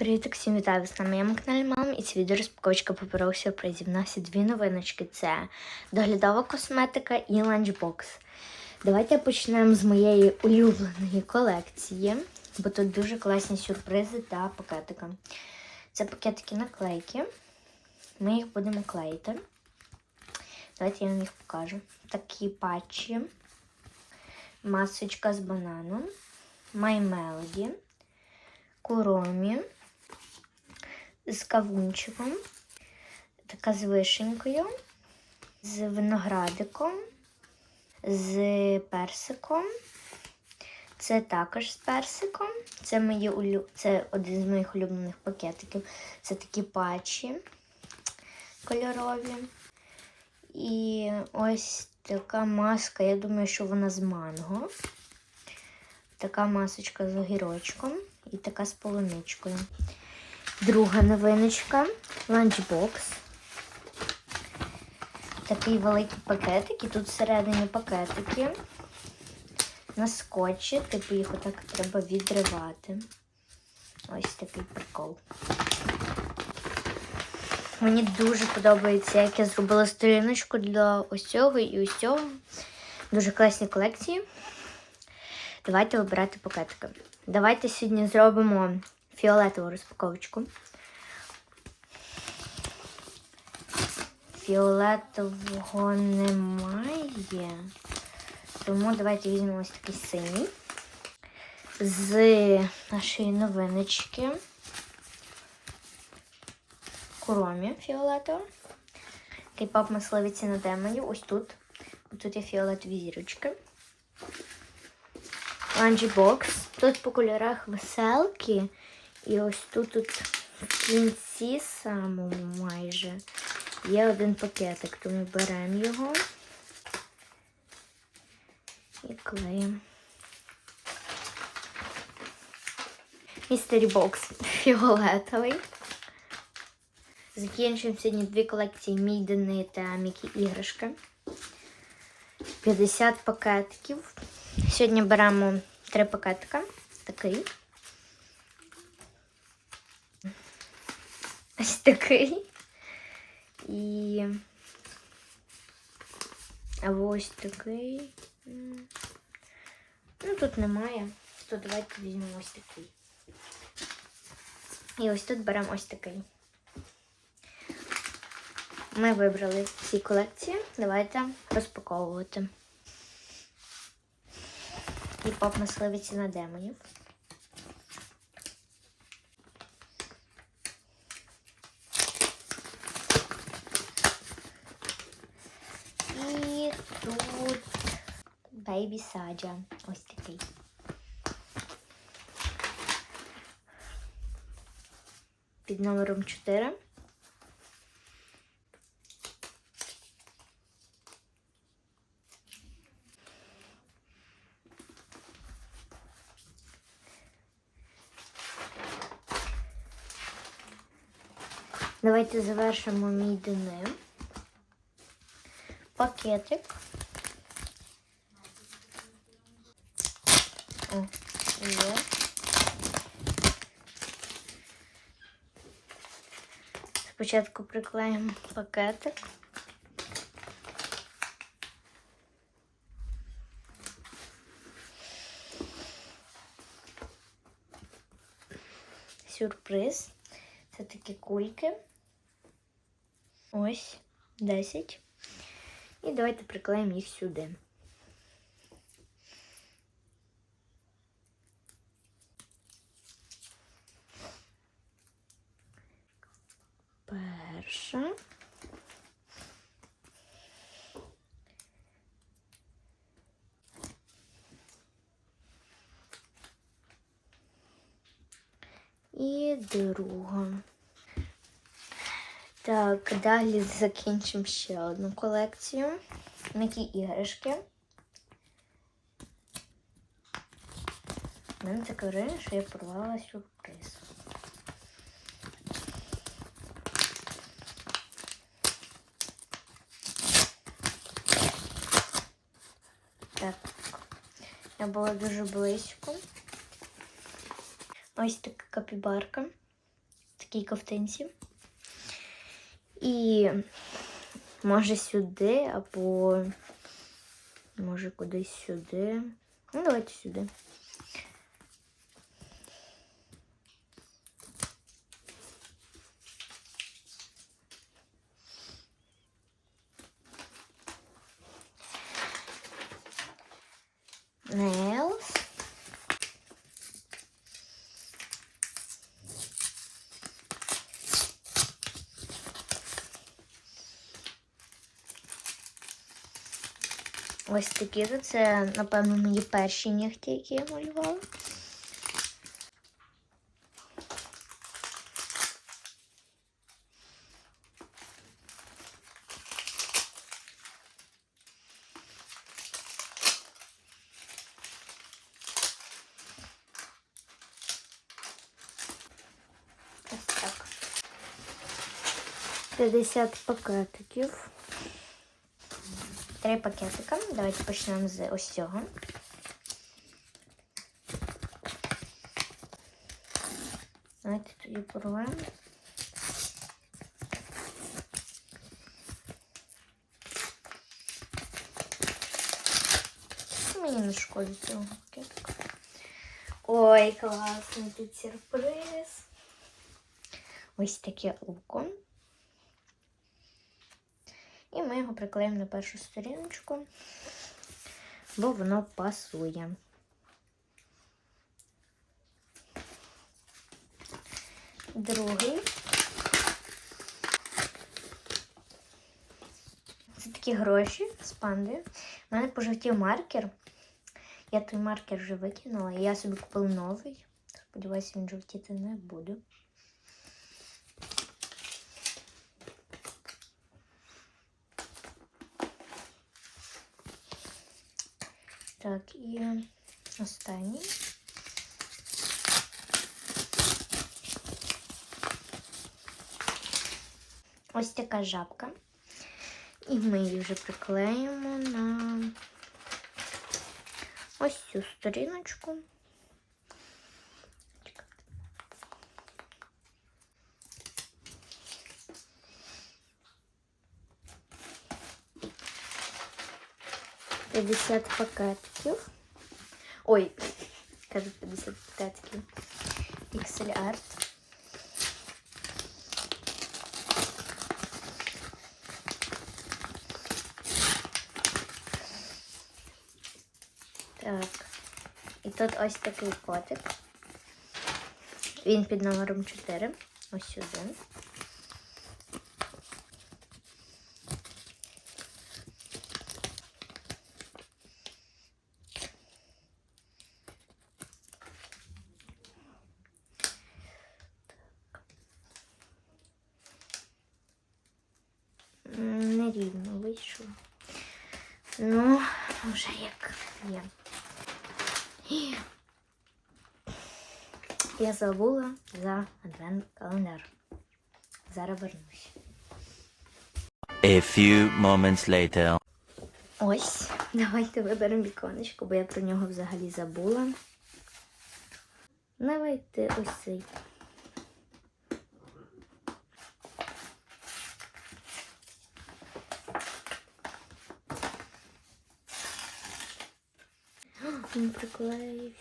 Привіт, всім вітаю вас на моєму каналі Мам. І це відео розпаковочка паперових сюрпризів. У нас є дві новиночки: це доглядова косметика і ланчбокс. Давайте почнемо з моєї улюбленої колекції, бо тут дуже класні сюрпризи та пакетики. Це пакетики наклейки. Ми їх будемо клеїти. Давайте я вам їх покажу. Такі патчі, масочка з бананом, My Melody, куромі з кавунчиком, така з вишенькою, з виноградиком, з персиком. Це також з персиком. Це, мої улю... Це один з моїх улюблених пакетиків. Це такі патчі кольорові. І ось така маска, я думаю, що вона з манго. Така масочка з огірочком і така з полуничкою. Друга новиночка ланчбокс. Такий великий пакетик, і тут всередині пакетики на скотчі, типу їх отак треба відривати. Ось такий прикол. Мені дуже подобається, як я зробила сторіночку для ось цього і ось цього. Дуже класні колекції. Давайте вибирати пакетики. Давайте сьогодні зробимо фіолетову розпаковочку. Фіолетового немає. Тому давайте візьмемо ось такий синій. З нашої новиночки. Куромі фіолетово. Кейпап мисливиці на демоні. Ось тут. Тут є фіолетові зірочки. Ланчбокс. Тут по кольорах веселки. І ось тут, тут в кінці самому майже є один пакетик, тому беремо його і клеїмо. Містері бокс фіолетовий. Закінчуємо сьогодні дві колекції Мійдени та Мікі іграшки. 50 пакетиків. Сьогодні беремо три пакетика. Такий. Ось такий. І ось такий. Ну, тут немає. То давайте візьмемо ось такий. І ось тут беремо ось такий. Ми вибрали ці колекції. Давайте розпаковувати. І поп мисливиці на демонів. І тут Бейбі Саджа. Ось такий. Під номером 4. Давайте завершимо мій дни. Пакетик. О, є. Спочатку приклеїмо пакетик. Сюрприз. Це такі кульки. Ось 10. І давайте приклеїмо їх сюди. Перша. І друга. Так, далі закінчимо ще одну колекцію. М'які іграшки. У мене таке враження, що я порвала сюрприз. Так, я була дуже близько. Ось така капібарка. такій ковтинці. І може сюди, або може кудись сюди. Ну, давайте сюди. Nails. Ось такі це, напевно, мої перші нігті, які я малювала. Ось так. 50 пакетиків. Три пакетика. Давайте почнемо з ось цього. Давайте тоді порвемо. Мені не шкодить цього пакетика. Ой, класний тут сюрприз. Ось таке око. І ми його приклеїмо на першу сторіночку, бо воно пасує. Другий. Це такі гроші з панди. У мене пожовтів маркер. Я той маркер вже викинула, я собі купила новий. Сподіваюся, він жовтіти не буде. Так, і останній. Ось така жабка. І ми її вже приклеїмо на ось цю сторіночку. П'ятдесят пакетиків. Ой, кажу 50 пакетиків. Pixel Art. Так. І тут ось такий котик. Він під номером 4. Ось сюди. Ну, вже як є. Я забула за адвент календар. Зараз вернусь. A few moments later. Ось, давайте виберемо віконечко, бо я про нього взагалі забула. Давайте ось цей. О, Він приклеївся.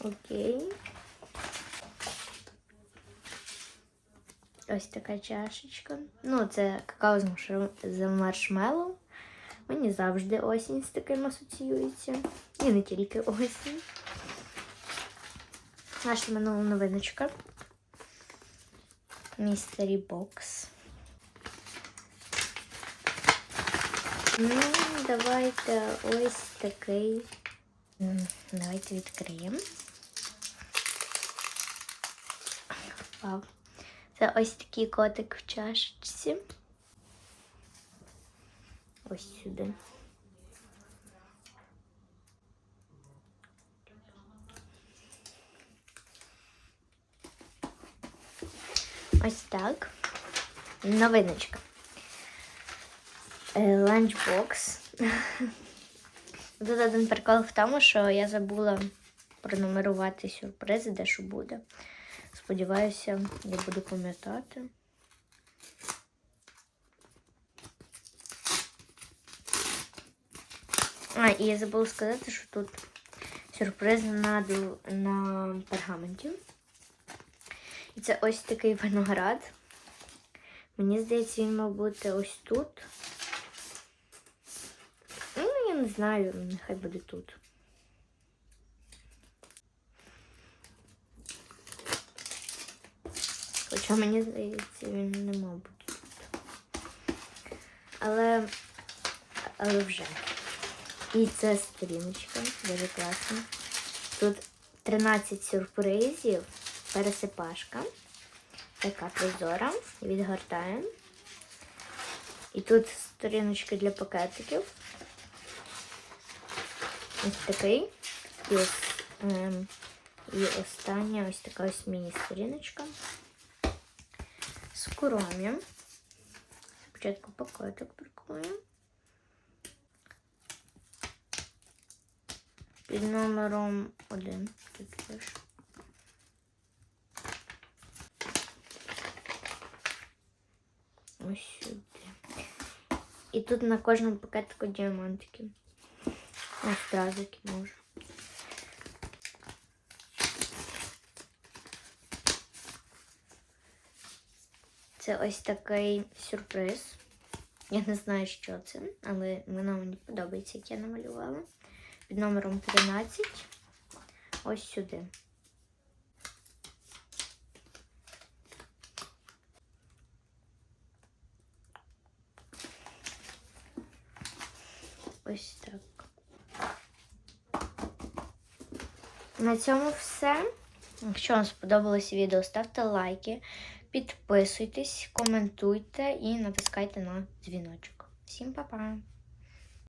Окей. Ось така чашечка. Ну, це какао з маршмел- маршмеллоу. Мені завжди осінь з таким асоціюється. І не тільки осінь. Наша минула новиночка. Містері бокс. Ну, давайте ось такий. Давайте відкриємо. Це ось такий котик в чашечці. Ось сюди. Ось так. Новиночка. Е, Ланчбокс. Тут один прикол в тому, що я забула пронумерувати сюрпризи, де що буде. Сподіваюся, я буду пам'ятати. А, і я забула сказати, що тут сюрприз на, на пергаменті. І це ось такий виноград. Мені здається, він мав бути ось тут. Не знаю, нехай буде тут. Хоча мені здається, він не мав бути тут. Але, але вже. І це сторіночка, дуже класно. Тут 13 сюрпризів, пересипашка. Така прозора. Відгортаємо. І тут сторіночки для пакетиків. Ось такий. І, ось, ем, і остання ось така ось міні-сторіночка. З куром'ям. Спочатку пакетик прикладаємо. Під номером один. Тут теж. Ось сюди. І тут на кожному пакетику діамантики. Ось тазики можу. Це ось такий сюрприз. Я не знаю, що це, але воно мені подобається, як я намалювала. Під номером 13. Ось сюди. Ось так. На цьому все. Якщо вам сподобалось відео, ставте лайки, підписуйтесь, коментуйте і натискайте на дзвіночок. Всім па-па!